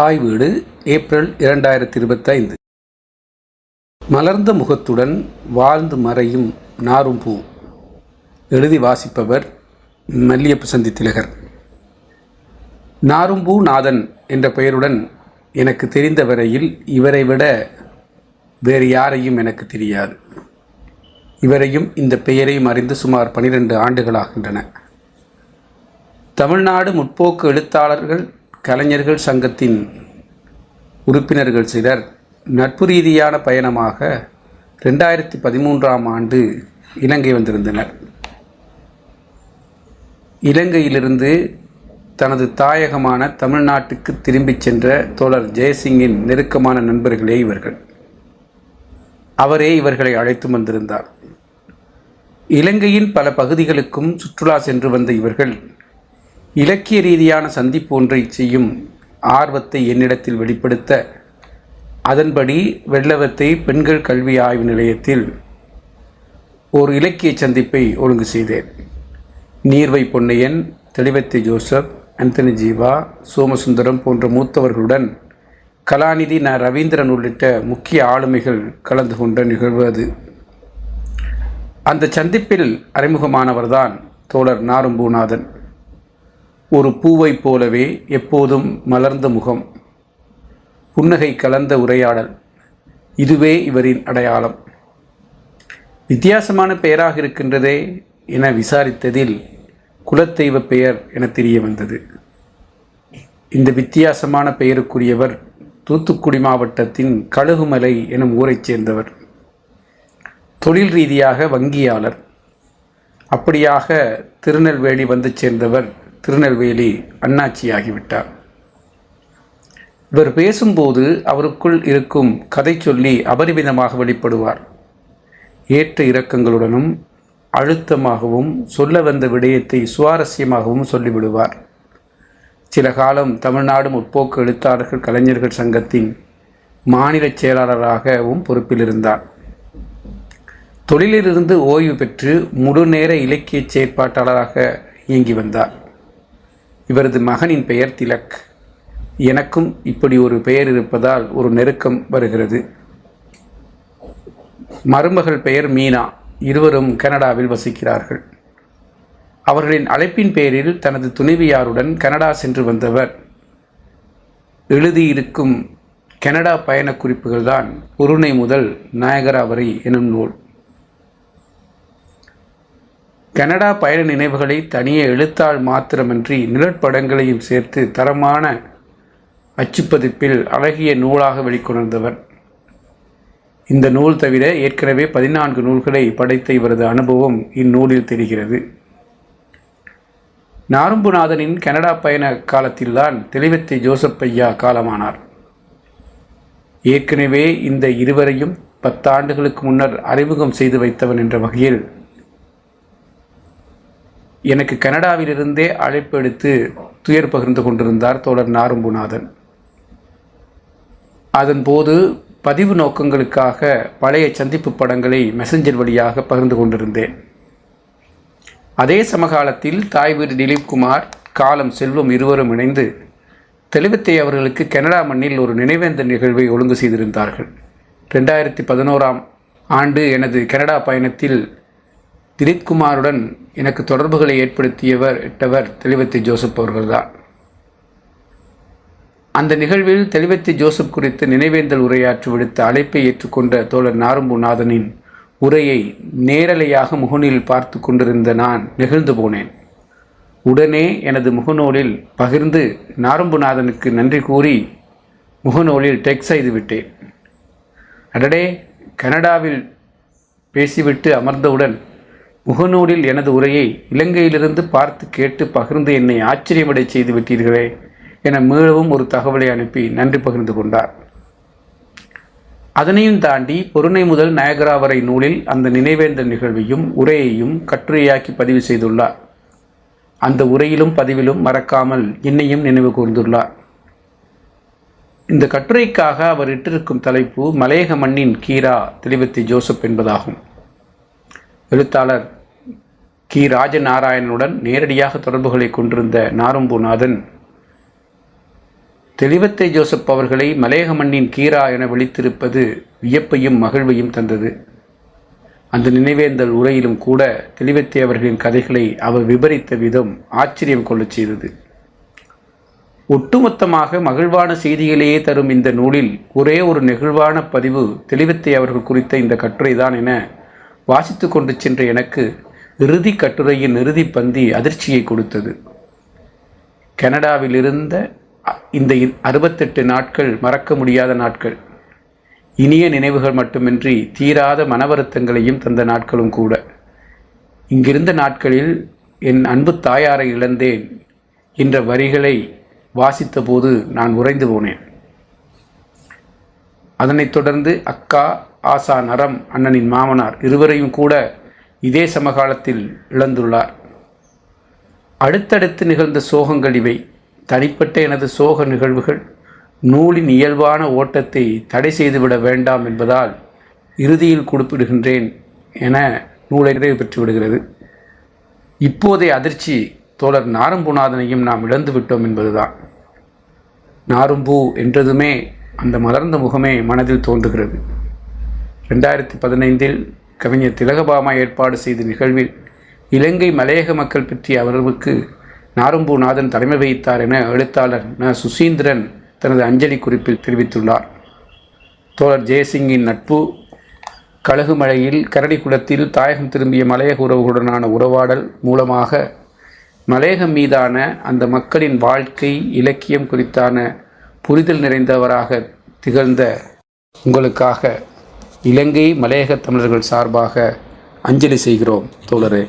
தாய் வீடு ஏப்ரல் இரண்டாயிரத்தி இருபத்தைந்து மலர்ந்த முகத்துடன் வாழ்ந்து மறையும் நாரும் பூ. எழுதி வாசிப்பவர் மல்லியப்பு சந்தி திலகர். நாரும்பூ நாதன் என்ற பெயருடன் எனக்கு தெரிந்த வரையில் இவரை விட வேறு யாரையும் எனக்கு தெரியாது. இவரையும் இந்த பெயரையும் அறிந்து சுமார் பனிரெண்டு ஆண்டுகளாகின்றன தமிழ்நாடு முற்போக்கு எழுத்தாளர்கள் கலைஞர்கள் சங்கத்தின் உறுப்பினர்கள் சிலர் நட்பு ரீதியான பயணமாக ரெண்டாயிரத்தி பதிமூன்றாம் ஆண்டு இலங்கை வந்திருந்தனர். இலங்கையிலிருந்து தனது தாயகமான தமிழ்நாட்டுக்கு திரும்பிச் சென்ற தோழர் ஜெயசிங்கின் நெருக்கமான நண்பர்களே இவர்கள். அவரே இவர்களை அழைத்து வந்திருந்தார். இலங்கையின் பல பகுதிகளுக்கும் சுற்றுலா சென்று வந்த இவர்கள் இலக்கிய ரீதியான சந்திப்பு ஒன்றை செய்யும் ஆர்வத்தை என்னிடத்தில் வெளிப்படுத்த அதன்படி வெள்ளவத்தை பெண்கள் கல்வி ஆய்வு நிலையத்தில் ஒரு இலக்கிய சந்திப்பை ஒழுங்கு செய்தேன். நீர்வை பொன்னையன் தெளிவத்தை ஜோசப் அந்தனி ஜீவா சோமசுந்தரம் போன்ற மூத்தவர்களுடன் கலாநிதி ந. ரவீந்திரன் உள்ளிட்ட முக்கிய ஆளுமைகள் கலந்து கொண்ட நிகழ்வு அது. அந்த சந்திப்பில் அறிமுகமானவர்தான் தோழர் நாரும்பூநாதன். ஒரு பூவைப் போலவே எப்போதும் மலர்ந்த முகம். புன்னகை கலந்த உரையாடல். இதுவே இவரின் அடையாளம். வித்தியாசமான பெயராக இருக்கின்றதே என விசாரித்ததில் குலத்தெய்வ பெயர் என தெரிய வந்தது இந்த வித்தியாசமான பெயருக்குரியவர் தூத்துக்குடி மாவட்டத்தின் கழுகுமலை எனும் ஊரைச் சேர்ந்தவர். தொழில் ரீதியாக வங்கியாளர். அப்படியாக திருநெல்வேலி வந்து சேர்ந்தவர் திருநெல்வேலி அண்ணாச்சியாகிவிட்டார். இவர் பேசும்போது அவருக்குள் இருக்கும் கதை சொல்லி அபரிமிதமாக வெளிப்படுவார். ஏற்ற இறக்கங்களுடனும் அழுத்தமாகவும் சொல்ல வந்த விடயத்தை சுவாரஸ்யமாகவும் சொல்லிவிடுவார். சில காலம் தமிழ்நாடு முற்போக்கு எழுத்தாளர்கள் கலைஞர்கள் சங்கத்தின் மாநில செயலாளராகவும் பொறுப்பில் இருந்தார் தொழிலிலிருந்து ஓய்வு பெற்று முழுநேர இலக்கிய செயற்பாட்டாளராக இயங்கி வந்தார். இவரது மகனின் பெயர் திலக். எனக்கும் இப்படி ஒரு பெயர் இருப்பதால் ஒரு நெருக்கம் வருகிறது. மருமகள் பெயர் மீனா. இருவரும் கனடாவில் வசிக்கிறார்கள். அவர்களின் அழைப்பின் பேரில் தனது துணைவியாருடன் கனடா சென்று வந்தவர். எழுதியிருக்கும் கனடா பயண குறிப்புகள்தான் பொருணை முதல் நாயகரா வரை எனும் நூல். கனடா பயண நினைவுகளை தனியே எழுத்தாள் மாத்திரமின்றி நிழற்படங்களையும் சேர்த்து தரமான அச்சுப்பதிப்பில் அழகிய நூலாக வெளிக்கொணர்ந்தவர். இந்த நூல் தவிர ஏற்கனவே பதினான்கு நூல்களை படைத்த இவரது அனுபவம் இந்நூலில் தெரிகிறது. நாரும்புநாதனின் கனடா பயண காலத்தில்தான் தெளிவத்தை ஜோசப் ஐயா காலமானார். ஏற்கனவே இந்த இருவரையும் பத்தாண்டுகளுக்கு முன்னர் அறிமுகம் செய்து வைத்தவன் என்ற வகையில் எனக்கு கனடாவிலிருந்தே அழைப்பு எடுத்து துயர் பகிர்ந்து கொண்டிருந்தார் தோழர் நாரும்புநாதன். அதன்போது பதிவு நோக்கங்களுக்காக பழைய சந்திப்பு படங்களை மெசஞ்சர் வழியாக பகிர்ந்து கொண்டிருந்தேன். அதே சமகாலத்தில் தாய் வீடு திலீப்குமார் காலம் செல்வம் இருவரும் இணைந்து தெளிவத்தை அவர்களுக்கு கனடா மண்ணில் ஒரு நினைவேந்த நிகழ்வை ஒழுங்கு செய்திருந்தார்கள். ரெண்டாயிரத்தி பதினோராம் ஆண்டு எனது கனடா பயணத்தில் திலீப்குமாருடன் எனக்கு தொடர்புகளை ஏற்படுத்தியவர் இட்டவர் தெளிவத்தி ஜோசப் அவர்கள்தான். அந்த நிகழ்வில் தெளிவத்தி ஜோசப் குறித்து நினைவேந்தல் உரையாற்றி விடுத்த அழைப்பை ஏற்றுக்கொண்ட தோழர் நாரும்புநாதனின் உரையை நேரலையாக முகநூலில் பார்த்து கொண்டிருந்த நான் நெகிழ்ந்து போனேன். உடனே எனது முகநூலில் பகிர்ந்து நாரும்புநாதனுக்கு நன்றி கூறி முகநூலில் டெக் செய்து விட்டேன். அடடே கனடாவில் பேசிவிட்டு அமர்ந்தவுடன் முகநூலில் எனது உரையை இலங்கையிலிருந்து பார்த்து கேட்டு பகிர்ந்து என்னை ஆச்சரியமடை செய்து விட்டீர்களே என மீளவும் ஒரு தகவலை அனுப்பி நன்றி பகிர்ந்து கொண்டார். அதனையும் தாண்டி பொருணை முதல் நாயகரா வரை நூலில் அந்த நினைவேந்த நிகழ்வையும் உரையையும் கட்டுரையாக்கி பதிவு செய்துள்ளார். அந்த உரையிலும் பதிவிலும் மறக்காமல் என்னையும் நினைவு கூர்ந்துள்ளார். இந்த கட்டுரைக்காக அவர் இட்டிருக்கும் தலைப்பு மலையக மண்ணின் கீரா தெளிவத்தி ஜோசப் என்பதாகும். எழுத்தாளர் கி. ராஜநாராயணனுடன் நேரடியாக தொடர்புகளை கொண்டிருந்த நாரும்பூநாதன் தெளிவத்தை ஜோசப் அவர்களை மலையக மண்ணின் கீரா என விழித்திருப்பது வியப்பையும் மகிழ்வையும் தந்தது. அந்த நினைவேந்தல் உரையிலும் கூட தெளிவத்தை அவர்களின் கதைகளை அவர் விபரித்த விதம் ஆச்சரியம் கொள்ளச் செய்தது. ஒட்டுமொத்தமாக மகிழ்வான செய்திகளையே தரும் இந்த நூலில் ஒரே ஒரு நெகிழ்வான பதிவு தெளிவத்தை அவர்கள் குறித்த இந்த கட்டுரைதான் என வாசித்து கொண்டு சென்ற எனக்கு இறுதி கட்டுரையின் இறுதி பந்தி அதிர்ச்சியை கொடுத்தது. கனடாவில் இருந்த இந்த அறுபத்தெட்டு நாட்கள் மறக்க முடியாத நாட்கள். இனிய நினைவுகள் மட்டுமின்றி தீராத மனவருத்தங்களையும் தந்த நாட்களும் கூட. இங்கிருந்த நாட்களில் என் அன்பு தாயாரை இழந்தேன் என்ற வரிகளை வாசித்தபோது நான் உறைந்து போனேன். அதனைத் தொடர்ந்து அக்கா ஆசா நரம் அண்ணனின் மாமனார் இருவரையும் கூட இதே சமகாலத்தில் இழந்துள்ளார். அடுத்தடுத்து நிகழ்ந்த சோகங்கள் இவை. தனிப்பட்ட எனது சோக நிகழ்வுகள் நூலின் இயல்பான ஓட்டத்தை தடை செய்துவிட வேண்டாம் என்பதால் இறுதியில் குறிப்பிடுகின்றேன் என நூலை நிறைவு பெற்று விடுகிறது. இப்போதைய அதிர்ச்சி தோழர் நாரம்பூநாதனையும் நாம் இழந்து விட்டோம் என்பதுதான். நாரும்பூ என்றதுமே அந்த மலர்ந்த முகமே மனதில் தோன்றுகிறது. ரெண்டாயிரத்தி பதினைந்தில் கவிஞர் திலகபாமா ஏற்பாடு செய்த நிகழ்வில் இலங்கை மலையக மக்கள் பற்றிய அவர்களுக்கு நாரும்பூநாதன் தலைமை வகித்தார் என எழுத்தாளர் ந. சுசீந்திரன் தனது அஞ்சலி குறிப்பில் தெரிவித்துள்ளார். தோழர் ஜெயசிங்கின் நட்பு கழுகுமலையில் கரடிக்குளத்தில் தாயகம் திரும்பிய மலையக உறவுகளுடனான உறவாடல் மூலமாக மலையகம் மீதான அந்த மக்களின் வாழ்க்கை இலக்கியம் குறித்தான புரிதல் நிறைந்தவராக திகழ்ந்த உங்களுக்காக இலங்கை மலையக தமிழர்கள் சார்பாக அஞ்சலி செய்கிறோம் தோழரே.